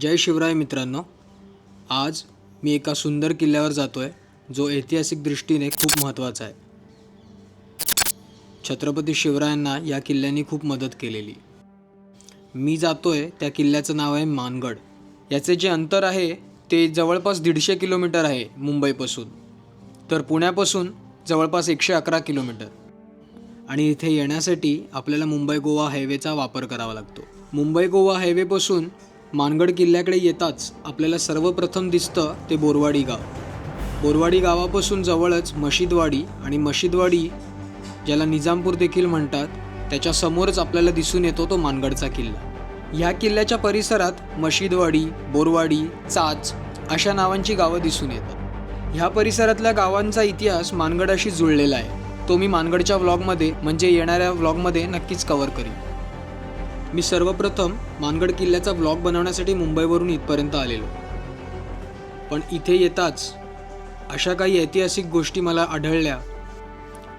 जय शिवराय मित्रांनो. आज मी एका सुंदर किल्ल्यावर जातो आहे जो ऐतिहासिक दृष्टीने खूप महत्त्वाचा आहे. छत्रपती शिवरायांना या किल्ल्याने खूप मदत केलेली. मी जातो आहे त्या किल्ल्याचं नाव आहे मानगड. याचे जे अंतर आहे ते जवळपास दीडशे किलोमीटर आहे मुंबईपासून. तर पुण्यापासून जवळपास एकशे अकरा किलोमीटर. आणि इथे येण्यासाठी आपल्याला मुंबई गोवा हायवेचा वापर करावा लागतो. मुंबई गोवा हायवेपासून मानगड किल्ल्याकडे येताच आपल्याला सर्वप्रथम दिसतं ते बोरवाडी गाव. बोरवाडी गावापासून जवळच मशिदवाडी आणि मशिदवाडी ज्याला निजामपूर देखील म्हणतात त्याच्यासमोरच आपल्याला दिसून येतो तो मानगडचा किल्ला. ह्या किल्ल्याच्या परिसरात मशिदवाडी बोरवाडी चाच अशा नावांची गावं दिसून येतात. ह्या परिसरातल्या गावांचा इतिहास मानगडाशी जुळलेला आहे. तो मी मानगडच्या व्लॉगमध्ये म्हणजे येणाऱ्या व्लॉगमध्ये नक्कीच कव्हर करीन. मी सर्वप्रथम मानगड किल्ल्याचा ब्लॉग बनवण्यासाठी मुंबईवरून इथपर्यंत आलेलो. पण इथे येताच अशा काही ऐतिहासिक गोष्टी मला आढळल्या.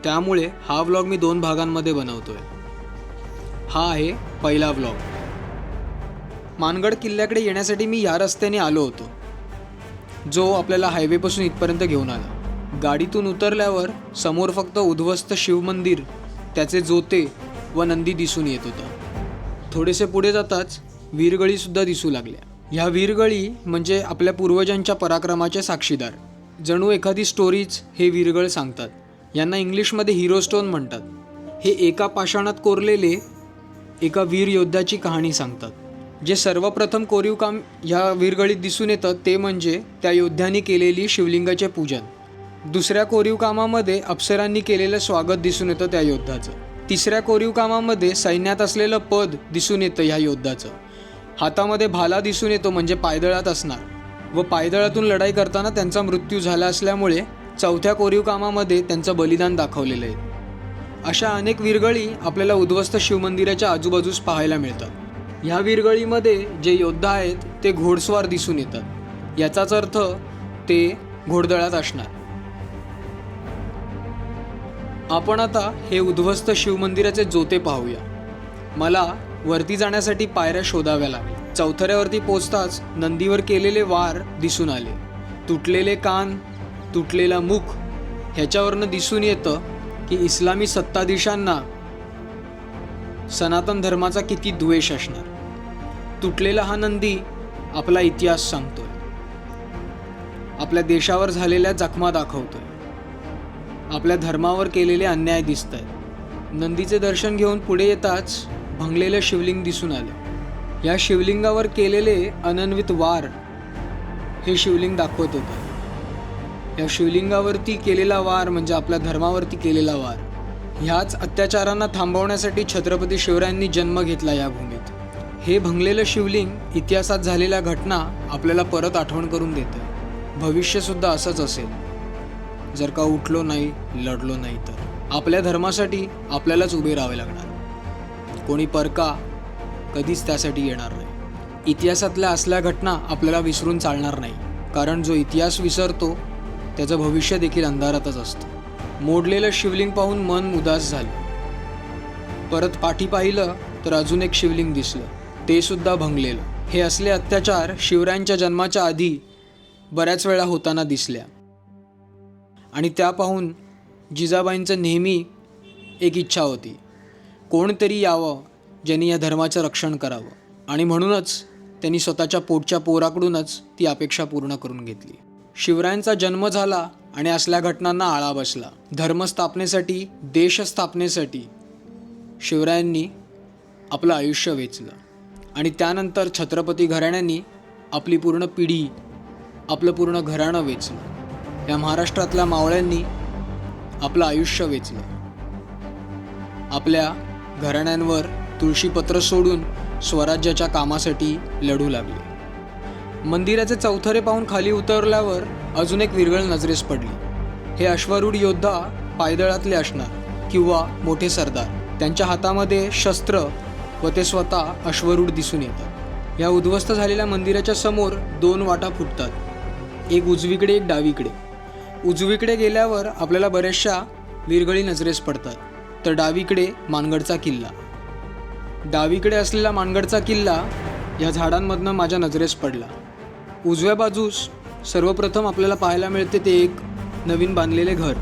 त्यामुळे हा व्लॉग मी दोन भागांमध्ये बनवतोय. हा आहे पहिला व्लॉग मानगड किल्ल्याकडे येण्यासाठी मी या रस्त्याने आलो होतो. जो आपल्याला हायवेपासून इथपर्यंत घेऊन आला. गाडीतून उतरल्यावर समोर फक्त उद्ध्वस्त शिवमंदिर त्याचे जोते व नंदी दिसून येत होतं. थोडेसे पुढे जाताच वीरगळीसुद्धा दिसू लागल्या. ह्या वीरगळी म्हणजे आपल्या पूर्वजांच्या पराक्रमाचे साक्षीदार. जणू एखादी स्टोरीज हे वीरगळ सांगतात. यांना इंग्लिशमध्ये हिरो स्टोन म्हणतात. हे एका पाषाणात कोरलेले एका वीर योद्ध्याची कहाणी सांगतात. जे सर्वप्रथम कोरीव काम ह्या वीरगळीत दिसून येतं ते म्हणजे त्या योद्ध्यांनी केलेली शिवलिंगाचे पूजन. दुसऱ्या कोरीव कामामध्ये अप्सरांनी केलेलं स्वागत दिसून येतं त्या योद्धाचं तिसऱ्या कोरीव कामामध्ये सैन्यात असलेलं पद दिसून येतं ह्या योद्धाचं हातामध्ये भाला दिसून येतो म्हणजे पायदळात असणार. व पायदळातून लढाई करताना त्यांचा मृत्यू झाला असल्यामुळे चौथ्या कोरीव कामामध्ये त्यांचं बलिदान दाखवलेलं आहे. अशा अनेक विरगळी आपल्याला उद्ध्वस्त शिवमंदिराच्या आजूबाजूस पाहायला मिळतात. ह्या विरगळीमध्ये जे योद्धा आहेत ते घोडस्वार दिसून येतात. याचाच अर्थ ते घोडदळात असणार. आपण आता हे उद्ध्वस्त शिवमंदिराचे जोते पाहूया. मला वरती जाण्यासाठी पायऱ्या शोधाव्या लागल्या. चौथऱ्यावरती पोचताच नंदीवर केलेले वार दिसून आले. तुटलेले कान तुटलेला मुख ह्याच्यावरनं दिसून येतं की इस्लामी सत्ताधीशांना सनातन धर्माचा किती द्वेष असणार. तुटलेला हा नंदी आपला इतिहास सांगतोय. आपल्या देशावर झालेल्या जखमा दाखवतोय. आपल्या धर्मावर केलेले अन्याय दिसत आहेत नंदीचे दर्शन घेऊन पुढे येताच भंगलेलं शिवलिंग दिसून आलं. या शिवलिंगावर केलेले अनन्वित वार हे शिवलिंग दाखवत होतं. या शिवलिंगावरती केलेला वार म्हणजे आपल्या धर्मावरती केलेला वार. ह्याच अत्याचारांना थांबवण्यासाठी छत्रपती शिवरायांनी जन्म घेतला या भूमीत. हे भंगलेलं शिवलिंग इतिहासात झालेल्या घटना आपल्याला परत आठवण करून देतं. भविष्यसुद्धा असंच असेल. जर का उठलो नाही लढलो नाही तर. आपल्या धर्मासाठी आपल्यालाच उभे राहावे लागणार. कोणी परका कधीच त्यासाठी येणार नाही. इतिहासातल्या असल्या घटना आपल्याला विसरून चालणार नाही. कारण जो इतिहास विसरतो त्याचं भविष्य देखील अंधारातच असतं. मोडलेलं शिवलिंग पाहून मन उदास झालं. परत पाठी पाहिलं तर अजून एक शिवलिंग दिसलं. ते सुद्धा भंगलेलं. हे असले अत्याचार शिवरायांच्या जन्माच्या आधी बऱ्याच वेळा होताना दिसल्या. आणि त्या पाहून जिजाबाईंचं नेहमी एक इच्छा होती कोणतरी यावं ज्यांनी या धर्माचं रक्षण करावं. आणि म्हणूनच त्यांनी स्वतःच्या पोटच्या पोराकडूनच ती अपेक्षा पूर्ण करून घेतली. शिवरायांचा जन्म झाला आणि असल्या घटनांना आळा बसला. धर्मस्थापनेसाठी देशस्थापनेसाठी शिवरायांनी आपलं आयुष्य वेचलं. आणि त्यानंतर छत्रपती घराण्यांनी आपली पूर्ण पिढी आपलं पूर्ण घराणं वेचलं. या महाराष्ट्रातल्या मावळ्यांनी आपलं आयुष्य वेचलं आपल्या घराण्यांवर तुळशीपत्र सोडून स्वराज्याच्या कामासाठी लढू लागले. मंदिराचे चौथरे पाहून खाली उतरल्यावर अजून एक विरगळ नजरेस पडली. हे अश्वारूढ योद्धा पायदळातले असणार किंवा मोठे सरदार. त्यांच्या हातामध्ये शस्त्र व ते स्वतः अश्वरूढ दिसून येतात. या उद्ध्वस्त झालेल्या मंदिराच्या समोर दोन वाटा फुटतात. एक उजवीकडे एक डावीकडे. उजवीकडे गेल्यावर आपल्याला बऱ्याचशा विरगळी नजरेस पडतात. तर डावीकडे मानगडचा किल्ला. डावीकडे असलेला मानगडचा किल्ला या झाडांमधनं माझ्या नजरेस पडला. उजव्या बाजूस सर्वप्रथम आपल्याला पाहायला मिळते ते एक नवीन बांधलेले घर.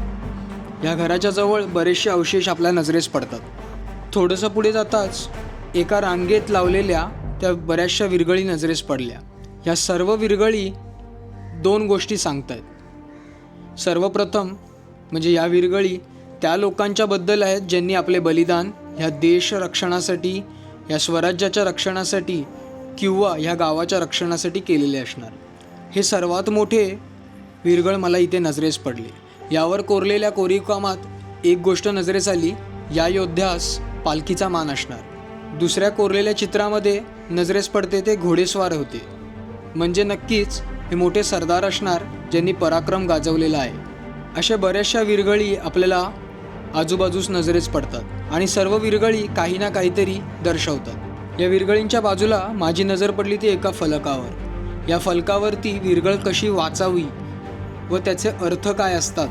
या घराच्या जवळ बरेचसे अवशेष आपल्या नजरेस पडतात. थोडंसं पुढे जाताच एका रांगेत लावलेल्या त्या बऱ्याचशा विरगळी नजरेस पडल्या. या सर्व विरगळी दोन गोष्टी सांगतायत. सर्वप्रथम म्हणजे या विरगळी त्या लोकांच्याबद्दल आहेत ज्यांनी आपले बलिदान ह्या देश रक्षणासाठी या स्वराज्याच्या रक्षणासाठी किंवा ह्या गावाच्या रक्षणासाठी केलेले असणार. हे सर्वात मोठे विरगळ मला इथे नजरेस पडले. यावर कोरलेल्या कोरीवकामात एक गोष्ट नजरेस आली या योद्ध्यास पालखीचा मान असणार. दुसऱ्या कोरलेल्या चित्रामध्ये नजरेस पडते ते घोडेस्वार होते. म्हणजे नक्कीच हे मोठे सरदार असणार ज्यांनी पराक्रम गाजवलेला आहे. अशा बऱ्याचशा विरगळी आपल्याला आजूबाजूस नजरेस पडतात आणि सर्व विरगळी काही ना काहीतरी दर्शवतात. या विरगळींच्या बाजूला माझी नजर पडली ती एका फलकावर. या फलकावरती विरगळ कशी वाचावी व त्याचे अर्थ काय असतात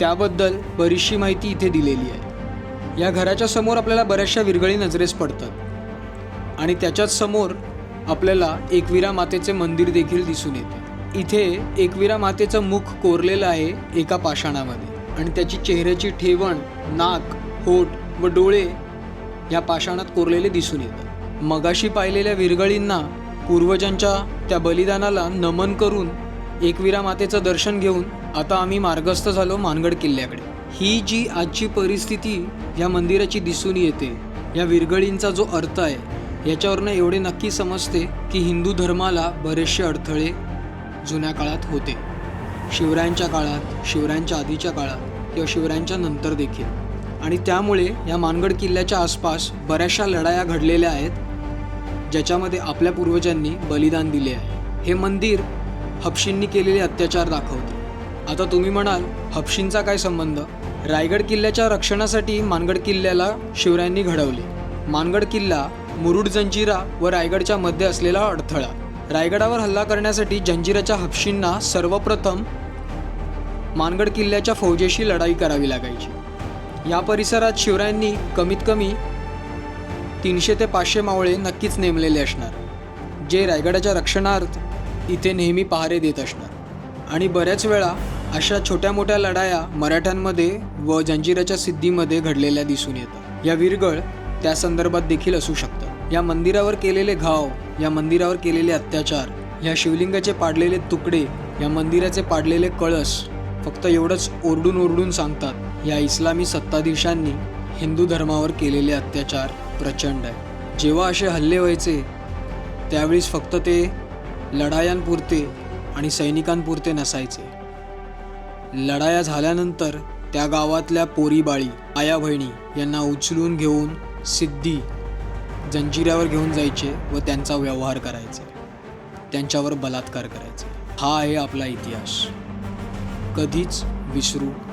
त्याबद्दल बरीचशी माहिती इथे दिलेली आहे. या घराच्या समोर आपल्याला बऱ्याचशा विरगळी नजरेस पडतात आणि त्याच्याच समोर आपल्याला एकविरा मातेचे मंदिर देखील दिसून येते. इथे एकविरा मातेचं मुख कोरलेलं आहे एका पाषाणामध्ये. आणि त्याची चेहऱ्याची ठेवण नाक होठ व डोळे या पाषाणात कोरलेले दिसून येतात मगाशी पाहिलेल्या विरगळींना पूर्वजांच्या त्या बलिदानाला नमन करून एकविरा मातेचं दर्शन घेऊन आता आम्ही मार्गस्थ झालो मानगड किल्ल्याकडे. ही जी आजची परिस्थिती या मंदिराची दिसून येते या विरगळींचा जो अर्थ आहे याच्यावरनं एवढे नक्की समजते की हिंदू धर्माला बरेचसे अडथळे जुन्या काळात होते. शिवरायांच्या काळात शिवरायांच्या आधीच्या काळात किंवा शिवरायांच्या नंतर देखील. आणि त्यामुळे या मानगड किल्ल्याच्या आसपास बऱ्याचशा लढाया घडलेल्या आहेत ज्याच्यामध्ये आपल्या पूर्वजांनी बलिदान दिले आहे. हे मंदिर हपशींनी केलेले अत्याचार दाखवते. आता तुम्ही म्हणाल हपशींचा काय संबंध? रायगड किल्ल्याच्या रक्षणासाठी मानगड किल्ल्याला शिवरायांनी घडवले. मानगड किल्ला मुरुड जंजिरा व रायगडच्या मध्ये असलेला अडथळा. रायगडावर हल्ला करण्यासाठी जंजिराच्या हपशींना सर्वप्रथम मानगड किल्ल्याच्या फौजेशी लढाई करावी लागायची. या परिसरात शिवरायांनी कमीत कमी तीनशे ते पाचशे मावळे नक्कीच नेमलेले असणार जे रायगडाच्या रक्षणार्थ इथे नेहमी पहारे देत असणार. आणि बऱ्याच वेळा अशा छोट्या मोठ्या लढाया मराठ्यांमध्ये व जंजिराच्या सिद्धीमध्ये घडलेल्या दिसून येतात. या विरगळ त्या संदर्भात देखील असू शकतात. या मंदिरावर केलेले घाव या मंदिरावर केलेले अत्याचार या शिवलिंगाचे पाडलेले तुकडे या मंदिराचे पाडलेले कळस फक्त एवढंच ओरडून ओरडून सांगतात या इस्लामी सत्ताधीशांनी हिंदू धर्मावर केलेले अत्याचार प्रचंड आहे. जेव्हा असे हल्ले व्हायचे त्यावेळेस फक्त ते लढायांपुरते आणि सैनिकांपुरते नसायचे. लढाया झाल्यानंतर त्या गावातल्या पोरीबाळी आया बहिणी यांना उचलून घेऊन सिद्धी जंजिऱ्यावर घेऊन जायचे व त्यांचा व्यवहार करायचे. त्यांच्यावर बलात्कार करायचे. हा आहे आपला इतिहास. कधीच विसरू